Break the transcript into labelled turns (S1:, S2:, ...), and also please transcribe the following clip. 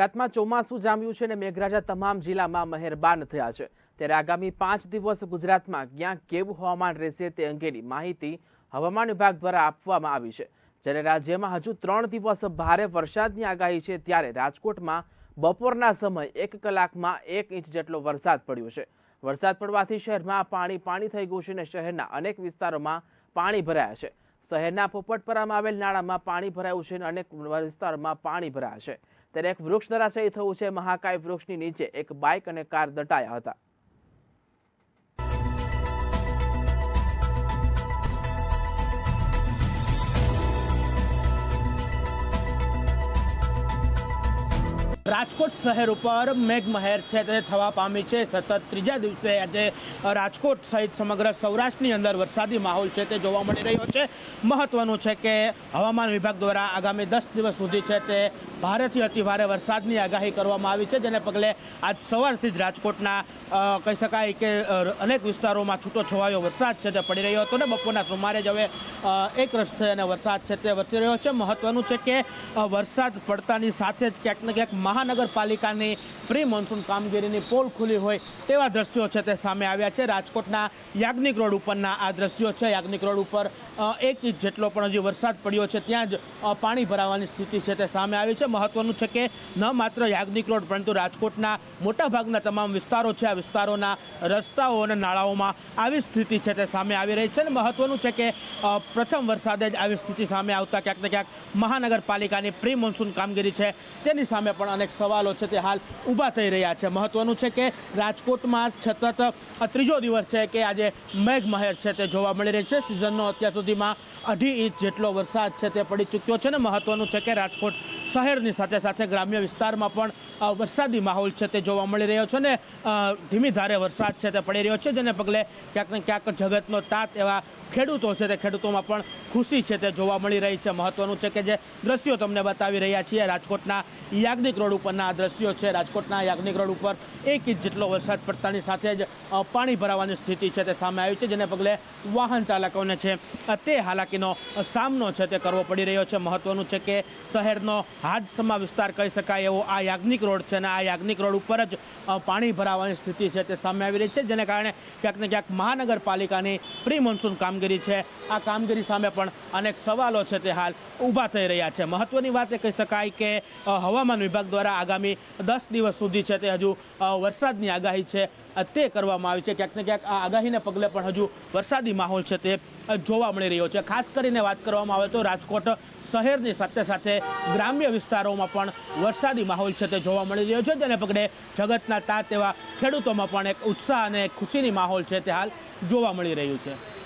S1: ગુજરાતમાં ચોમાસું જામ્યું છે અને મેઘરાજા તમામ જિલ્લામાં મહેરબાન થયા છે. ત્યારે આગામી પાંચ દિવસ ગુજરાતમાં ક્યાં કેવું હવામાન રહેશે તે અંગેની માહિતી હવામાન વિભાગ દ્વારા આપવામાં આવી છે. જ્યારે રાજ્યમાં હજુ ત્રણ દિવસ ભારે વરસાદની આગાહી છે, ત્યારે રાજકોટમાં બપોરના સમય એક કલાકમાં એક ઇંચ જેટલો વરસાદ પડ્યો છે. વરસાદ પડવાથી શહેરમાં પાણી પાણી થઈ ગયું છે અને શહેરના અનેક વિસ્તારોમાં પાણી ભરાયા છે. શહેરના પોપટપરામાં આવેલ નાળામાં પાણી ભરાયું છે અને અનેક વિસ્તારોમાં પાણી ભરાયા છે. ત્યારે એક વૃક્ષ ધરાશયી થયું છે. મહાકાય વૃક્ષની નીચે એક બાઇક અને કાર દટાયા હતા.
S2: રાજકોટ શહેર ઉપર મેઘમહેર છે તે થવા પામી છે. સતત ત્રીજા દિવસે આજે રાજકોટ સહિત સમગ્ર સૌરાષ્ટ્રની અંદર વરસાદી માહોલ છે તે જોવા મળી રહ્યો છે. મહત્વનું છે કે હવામાન વિભાગ દ્વારા આગામી દસ દિવસ સુધી છે તે ભારેથી અતિભારે વરસાદની આગાહી કરવામાં આવી છે, જેને પગલે આજ સવારથી જ રાજકોટના કહી શકાય કે અનેક વિસ્તારોમાં છૂટો છવાયો વરસાદ છે તે પડી રહ્યો હતો ને બપોરના સુમારે જ હવે એક રસ્તે અને વરસાદ છે તે વરસી રહ્યો છે. મહત્વનું છે કે વરસાદ પડતાની સાથે જ ક્યાંક ને ક્યાંક મહાનગરપાલિકાની પ્રી મોન્સૂન કામગીરીની પોલ ખુલી હોય તેવા દ્રશ્યો છે તે સામે આવ્યા છે. રાજકોટના યાજ્ઞિક રોડ ઉપરના આ દ્રશ્યો છે. યાજ્ઞિક રોડ ઉપર એક ઇંચ જેટલો પણ હજી વરસાદ પડ્યો છે, ત્યાં જ પાણી ભરાવાની સ્થિતિ છે તે સામે આવી છે. મહત્વનું છે કે ન માત્ર યાજ્ઞિક રોડ પરંતુ રાજકોટના મોટાભાગના તમામ વિસ્તારો છે. આ વિસ્તારોના રસ્તાઓ અને નાળાઓમાં આવી સ્થિતિ છે તે સામે આવી રહી છે અને મહત્વનું છે કે પ્રથમ વરસાદે જ આવી સ્થિતિ સામે આવતા ક્યાંક ને ક્યાંક મહાનગરપાલિકાની પ્રી મોન્સૂન કામગીરી છે. તેની સામે પણ અનેક સવાલો છે તે હાલ ઊભા થઈ રહ્યા છે. મહત્વનું છે કે રાજકોટમાં સતત ત્રીજો દિવસ છે કે આજે મેઘમહેર છે તે જોવા મળી રહી છે. સિઝનનો અત્યાર સુધીમાં અઢી ઇંચ જેટલો વરસાદ છે તે પડી ચૂક્યો છે ને મહત્વનું છે કે રાજકોટ શહેરની સાથે સાથે ગ્રામ્ય વિસ્તારમાં પણ વરસાદી માહોલ છે તે જોવા મળી રહ્યો છે ને ધીમી ધારે વરસાદ છે તે પડી રહ્યો છે, જેને પગલે ક્યાંક ને ક્યાંક જગતનો તાત એવા ખેડૂતો છે તે ખેડૂતોમાં પણ ખુશી છે તે જોવા મળી રહી છે. મહત્વનું છે કે જે દ્રશ્યો તમને બતાવી રહ્યા છીએ, રાજકોટના યાજ્ઞિક રોડ ઉપરના આ દ્રશ્યો છે. રાજકોટના યાજ્ઞિક રોડ ઉપર એક ઇંચ જેટલો વરસાદ પડતાની સાથે જ પાણી ભરાવાની સ્થિતિ છે તે સામે આવી છે, જેને પગલે વાહન ચાલકોને છે તે હાલાકીનો સામનો છે તે કરવો પડી રહ્યો છે. મહત્વનું છે કે શહેરનો હાડસમા વિસ્તાર કહી શકાય એવો આ યાજ્ઞિક રોડ છે અને આ યાજ્ઞિક રોડ ઉપર જ પાણી ભરાવાની સ્થિતિ છે તે સામે આવી રહી છે, જેને કારણે ક્યાંક ને ક્યાંક મહાનગરપાલિકાની પ્રી મોન્સૂન કામગીરી છે, આ કામગીરી સામે પણ અનેક સવાલો છે તે હાલ ઊભા થઈ રહ્યા છે. મહત્વની વાત એ કહી શકાય કે હવામાન વિભાગ દ્વારા આગામી દસ દિવસ સુધી છે તે હજુ વરસાદની આગાહી છે તે કરવામાં આવી છે. ક્યાંક ને ક્યાંક આ આગાહીને પગલે પણ હજુ વરસાદી માહોલ છે તે જોવા મળી રહ્યો છે. ખાસ કરીને વાત કરવામાં આવે તો રાજકોટ શહેરની સાથે સાથે ગ્રામ્ય વિસ્તારોમાં પણ વરસાદી માહોલ છે તે જોવા મળી રહ્યો છે. જેને પગલે જગતના તાત એવા ખેડૂતોમાં પણ એક ઉત્સાહ અને ખુશીની માહોલ છે તે હાલ જોવા મળી રહ્યું છે.